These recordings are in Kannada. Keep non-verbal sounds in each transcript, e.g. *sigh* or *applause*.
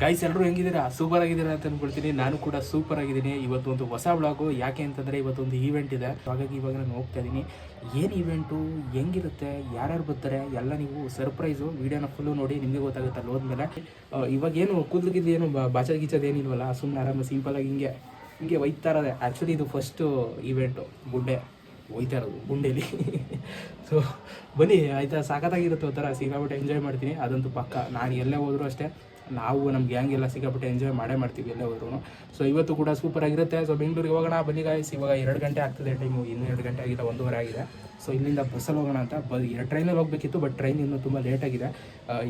ಗೈಸ್ ಎಲ್ಲರೂ ಹೆಂಗಿದ್ದೀರಾ? ಸೂಪರ್ ಆಗಿದ್ದೀರಾ ಅಂತ ಅನ್ಕೊಳ್ತೀನಿ. ನಾನು ಕೂಡ ಸೂಪರ್ ಆಗಿದ್ದೀನಿ. ಇವತ್ತು ಒಂದು ಹೊಸ ಬ್ಲಾಗು ಯಾಕೆ ಅಂತಂದರೆ ಇವತ್ತೊಂದು ಈವೆಂಟ್ ಇದೆ. ಹಾಗಾಗಿ ಇವಾಗ ನಾನು ಹೋಗ್ತಾ ಇದ್ದೀನಿ. ಏನು ಈವೆಂಟು ಹೆಂಗಿರುತ್ತೆ? ಯಾರ್ಯಾರು ಬರ್ತಾರೆ? ಎಲ್ಲ ನೀವು ಸರ್ಪ್ರೈಸು ವೀಡಿಯೋನ ಫುಲ್ಲು ನೋಡಿ ನಿಮಗೆ ಗೊತ್ತಾಗುತ್ತೆ ಅಲ್ಲಿ ಹೋದ್ಮೇಲೆ. ಇವಾಗ ಏನು ಕೂದಲಿಗಿದ್ದು ಏನು ಬಾಚ ಗೀಚದೇನಿಲ್ವಲ್ಲ ಸುಮ್ಮನೆ ಆರಾಮ ಸಿಂಪಲಾಗಿ ಹಿಂಗೆ ಹಿಂಗೆ ಒಯ್ತಾ ಇರೋದೆ. ಆ್ಯಕ್ಚುಲಿ ಇದು ಫಸ್ಟು ಈವೆಂಟು ಗುಡ್ಡೆ ಒಯ್ತಾ ಇರೋದು, ಗುಂಡೇಲಿ. ಸೊ *laughs* ಬನ್ನಿ, ಆಯಿತಾ? ಸಾಕತ್ತಾಗಿರುತ್ತೆ ಒಂಥರ. ಸಿಗಾಬಿಟ್ಟು ಎಂಜಾಯ್ ಮಾಡ್ತೀನಿ. ಅದಂತೂ ಪಕ್ಕ. ನಾನು ಎಲ್ಲೇ ಹೋದರೂ ಅಷ್ಟೇ. ನಾವು ನಮ್ಮ ಗ್ಯಾಂಗ್ ಎಲ್ಲ ಸಿಕ್ಕಾಪಟ್ಟೆ ಎಂಜಾಯ್ ಮಾಡೇ ಮಾಡ್ತೀವಿ ಎಲ್ಲ ಹೋದ್ರು ಸೊ ಇವತ್ತು ಕೂಡ ಸೂಪರ್ ಆಗಿರುತ್ತೆ. ಸೊ ಬೆಂಗಳೂರಿಗೆ ಹೋಗೋಣ. ಬನ್ನಿ ಗಾಯ್ಸ್ ಇವಾಗ ಎರಡು ಗಂಟೆ ಆಗ್ತದೆ. ಟೈಮು ಇನ್ನೂ ಎರಡು ಗಂಟೆ ಆಗಿದೆ ಒಂದೂವರೆ ಆಗಿದೆ. ಸೊ ಇಲ್ಲಿಂದ ಬಸ್ಸಲ್ಲಿ ಹೋಗೋಣ ಅಂತ. ಬ ಎರಡು ಟ್ರೈನಲ್ಲಿ ಹೋಗಬೇಕಿತ್ತು ಬಟ್ ಟ್ರೈನ್ ಇನ್ನೂ ತುಂಬ ಲೇಟಾಗಿದೆ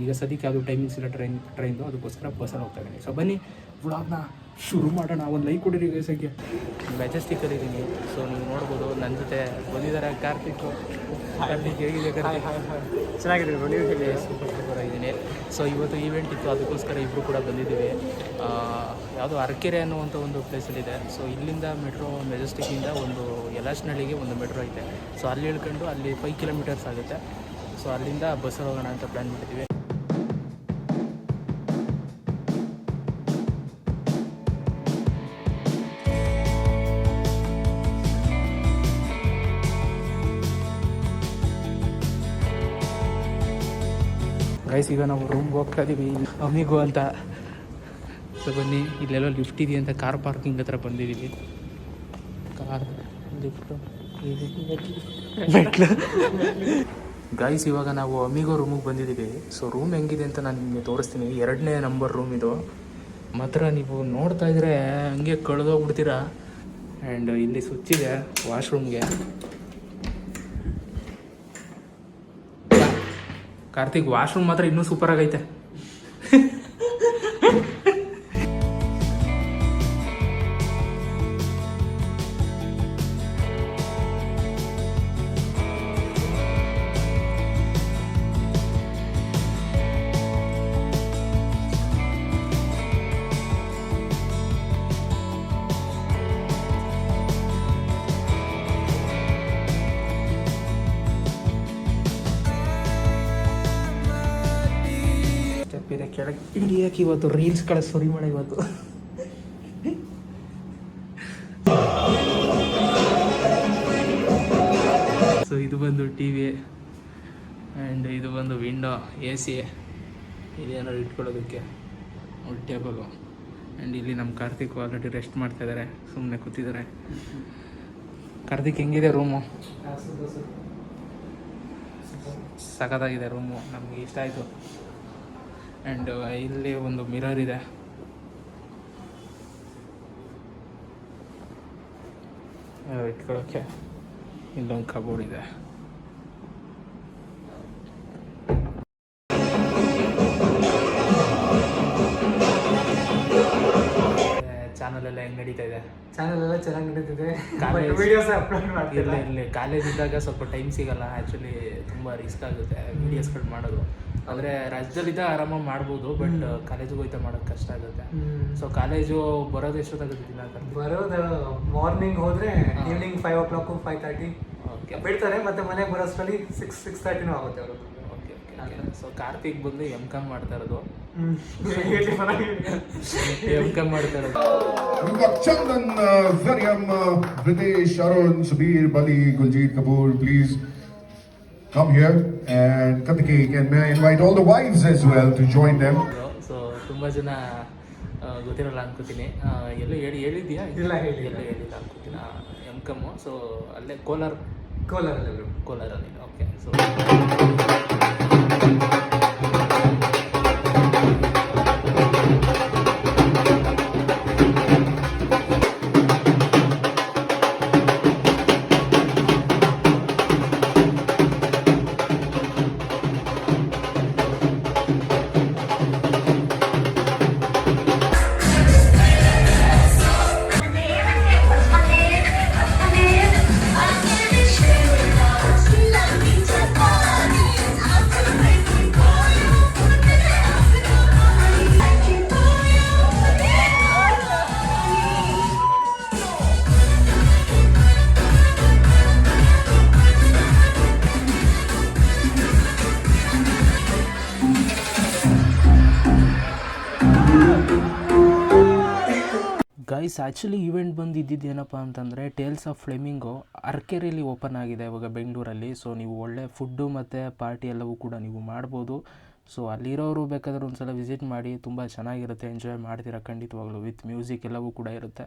ಈಗ ಸದ್ಯಕ್ಕೆ ಅದು ಟೈಮಿಂಗ್ಸ್ ಇಲ್ಲ ಟ್ರೈನ್ ಟ್ರೈನ್ದು ಅದಕ್ಕೋಸ್ಕರ ಬಸ್ಸಲ್ಲಿ ಹೋಗ್ತಾ ಇದ್ದೀನಿ. ಸೊ ಬನ್ನಿ. ವ್ಲಾಗ್ನ ಶುರು ಮಾಡೋಣ. ಒಂದು ಲೈಕ್ ಕೊಡಿರಿ ಗೈಸಕ್ಕೆ ಮೆಜೆಸ್ಟಿಕಲ್ಲಿ ಇದ್ದೀನಿ ಸೊ ನೀವು ನೋಡ್ಬೋದು ನನ್ನ ಜೊತೆ ಬಂದಿದ್ದಾರೆ ಕಾರ್ತಿಕ್. ಕಾರ್ತಿಕ್ ಹೇಗಿದೆ ಚೆನ್ನಾಗಿದ್ದೀನಿ ಹೇಳಿ ಸೂಪರ್ ಸೂಪರ್ ಆಗಿದ್ದೀನಿ. ಸೊ ಇವತ್ತು ಈವೆಂಟ್ ಇತ್ತು ಅದಕ್ಕೋಸ್ಕರ ಇಬ್ಬರು ಕೂಡ ಬಂದಿದ್ದೀವಿ. ಯಾವುದೋ ಅರಕೆರೆ ಅನ್ನುವಂಥ ಒಂದು ಪ್ಲೇಸಲ್ಲಿದೆ ಸೊ ಇಲ್ಲಿಂದ ಮೆಟ್ರೋ ಮೆಜೆಸ್ಟಿಕ್ಕಿಂದ ಒಂದು ಯಲಾಶ್ನಳ್ಳಿಗೆ ಒಂದು ಮೆಟ್ರೋ ಐತೆ. ಸೊ ಅಲ್ಲಿ ಇಳ್ಕೊಂಡು ಅಲ್ಲಿ ಫೈವ್ ಕಿಲೋಮೀಟರ್ಸ್ ಆಗುತ್ತೆ. ಸೊ ಅಲ್ಲಿಂದ ಬಸ್ಸಲ್ಲಿ ಹೋಗೋಣ ಅಂತ ಪ್ಲ್ಯಾನ್ ಮಾಡಿದ್ದೀವಿ ಗೈಸ್ ಈಗ ನಾವು ರೂಮ್ಗೆ ಹೋಗ್ತಾ ಇದೀವಿ. ಅಮಿಗೋ ಅಂತ ಸೊ ಬನ್ನಿ, ಇಲ್ಲೆಲ್ಲೋ ಲಿಫ್ಟ್ ಇದೆಯಾ ಅಂತ ಕಾರ್ ಪಾರ್ಕಿಂಗ್ ಹತ್ರ ಬಂದಿದ್ದೀವಿ ಕಾರ್ ಲಿಫ್ಟ್ ಗೈಸ್ ಇವಾಗ ನಾವು ಅಮಿಗೋ ರೂಮಿಗೆ ಬಂದಿದ್ದೀವಿ ಸೊ ರೂಮ್ ಹೆಂಗಿದೆ ಅಂತ ನಾನು ನಿಮಗೆ ತೋರಿಸ್ತೀನಿ. ಎರಡನೇ ನಂಬರ್ ರೂಮ್ ಇದು. ಮಾತ್ರ ನೀವು ನೋಡ್ತಾ ಇದ್ರೆ ಹಂಗೆ ಕಳೆದೋಗ್ಬಿಡ್ತೀರಾ? ಆ್ಯಂಡ್ ಇಲ್ಲಿ ಸುಚ್ಚಿದೆ ವಾಶ್ರೂಮ್ಗೆ ಕಾರ್ತಿಕ್ ವಾಶ್ರೂಮ್ ಮಾತ್ರ ಇನ್ನೂ ಸೂಪರ್ ಆಗೈತೆ. ಕೆಳಗೆ. ಇಳಿಯಕ್ಕೆ ಇವತ್ತು ರೀಲ್ಸ್ ಸುರಿ ಮಾಡ ಇವತ್ತು. ಸೊ ಇದು ಬಂದು ಟಿ ವಿ ಆ್ಯಂಡ್ ಇದು ಬಂದು ವಿಂಡೋ ಎ ಸಿ ಇದೇನಾದ್ರು ಇಟ್ಕೊಳ್ಳೋದಕ್ಕೆ ಟೇಬಲು ಆ್ಯಂಡ್ ಇಲ್ಲಿ ನಮ್ಮ ಕಾರ್ತಿಕ್ ಆಲ್ರೆಡಿ ರೆಸ್ಟ್ ಮಾಡ್ತಾ ಇದ್ದಾರೆ ಸುಮ್ಮನೆ ಕೂತಿದ್ದಾರೆ ಕಾರ್ತಿಕ್ ಹೆಂಗಿದೆ ರೂಮು ಸಖತ್ತಾಗಿದೆ ರೂಮು ನಮ್ಗೆ ಇಷ್ಟ ಆಯಿತು. ಆ್ಯಂಡ್ ಇಲ್ಲಿ ಒಂದು ಮಿರರ್ ಇದೆ. ಇಟ್ಕೊಳ್ಳೋಕ್ಕೆ ಇಲ್ಲೊಂದು ಕಬೋರ್ಡ್ ಇದೆ. ಚಾನಲ್ ಎಲ್ಲ ಹೆಂಗ್ ನಡೀತಾ ಇದೆ? ಚಾನಲ್ ಎಲ್ಲ ಚೆನ್ನಾಗಿ ನಡೀತಿದೆ. ವಿಡಿಯೋಸ್ ಅಪ್ಲೋಡ್ ಮಾಡ್ತಿಲ್ಲ ಇಲ್ಲಿ ಕಾಲೇಜ್ ಇದ್ದಾಗ ಸ್ವಲ್ಪ ಟೈಮ್ ಸಿಗಲ್ಲ. ಆ್ಯಕ್ಚುಲಿ ತುಂಬ ರಿಸ್ಕ್ ಆಗುತ್ತೆ. ವೀಡಿಯೋಸ್ಗಳು ಮಾಡೋದು. ಅಂದರೆ ರಾಜ್ಯದಲ್ಲಿದ್ದ ಆರಾಮ ಮಾಡ್ಬೋದು ಬಟ್ ಕಾಲೇಜಿಗೆ ಹೋಯ್ತಾ ಮಾಡೋದು ಕಷ್ಟ ಆಗುತ್ತೆ. ಸೊ ಕಾಲೇಜು ಬರೋದು ಎಷ್ಟೊತ್ತಾಗುತ್ತೆ ದಿನ ಬರೋದು ಮಾರ್ನಿಂಗ್ ಹೋದ್ರೆ evening five o'clock five thirty okay ಬಿಡ್ತಾರೆ ಮತ್ತೆ ಮನೆಗೆ ಬರೋಷ್ಟರಲ್ಲಿ ಸಿಕ್ಸ್ ಸಿಕ್ಸ್ ತರ್ಟಿನೂ ಆಗುತ್ತೆ ಅವರು ಓಕೆ ಓಕೆ ಸೊ ಕಾರ್ತಿಕ್ ಬಂದು ಎಂ ಕಾಮ್ ಮಾಡ್ತಾ ಇರೋದು. ಎಂ ಕಾಮ್ ಮಾಡ್ತಾ Ritesh, Arun, Subir, Bali, Guljit Kapoor. Please come here. And Katiki, and may I invite all the wives as well to join them. So ತುಂಬ ಜನ ಆ, ಗೊತ್ತಿರಲ್ಲ ಅನ್ಕೋತೀನಿ ಆ, ಎಲ್ಲೋ ಹೇಳಿ ಹೇಳಿದ್ಯಾ ಇಲ್ಲ, ಹೇಳಿಲ್ಲ. ಎಲ್ಲೋ ಹೇಳಿಲ್ಲ ಅನ್ಕೋತೀನಿ ಎಮ್ ಕಮ್ಮು ಸೊ ಅಲ್ಲೇ ಕೋಲಾರ ಕೋಲಾರಲ್ಲಿ ಕೋಲಾರಲ್ಲಿ okay so Guys actually event ಬಂದು ಇದ್ದಿದ್ದೇನಪ್ಪ ಅಂತಂದರೆ ಟೇಲ್ಸ್ ಆಫ್ ಫ್ಲೆಮಿಂಗು ಅರ್ಕೆರೆಯಲ್ಲಿ ಓಪನ್ ಆಗಿದೆ ಇವಾಗ ಬೆಂಗಳೂರಲ್ಲಿ ಸೊ ನೀವು ಒಳ್ಳೆ ಫುಡ್ಡು ಮತ್ತು ಪಾರ್ಟಿ ಎಲ್ಲವೂ ಕೂಡ ನೀವು ಮಾಡ್ಬೋದು. ಸೊ ಅಲ್ಲಿರೋರು ಬೇಕಾದ್ರೆ ಒಂದು ಸಲ ವಿಸಿಟ್ ಮಾಡಿ, ತುಂಬ ಚೆನ್ನಾಗಿರುತ್ತೆ ಎಂಜಾಯ್ ಮಾಡ್ತೀರಾ ಖಂಡಿತವಾಗ್ಲೂ ವಿತ್ ಮ್ಯೂಸಿಕ್ ಎಲ್ಲವೂ ಕೂಡ ಇರುತ್ತೆ.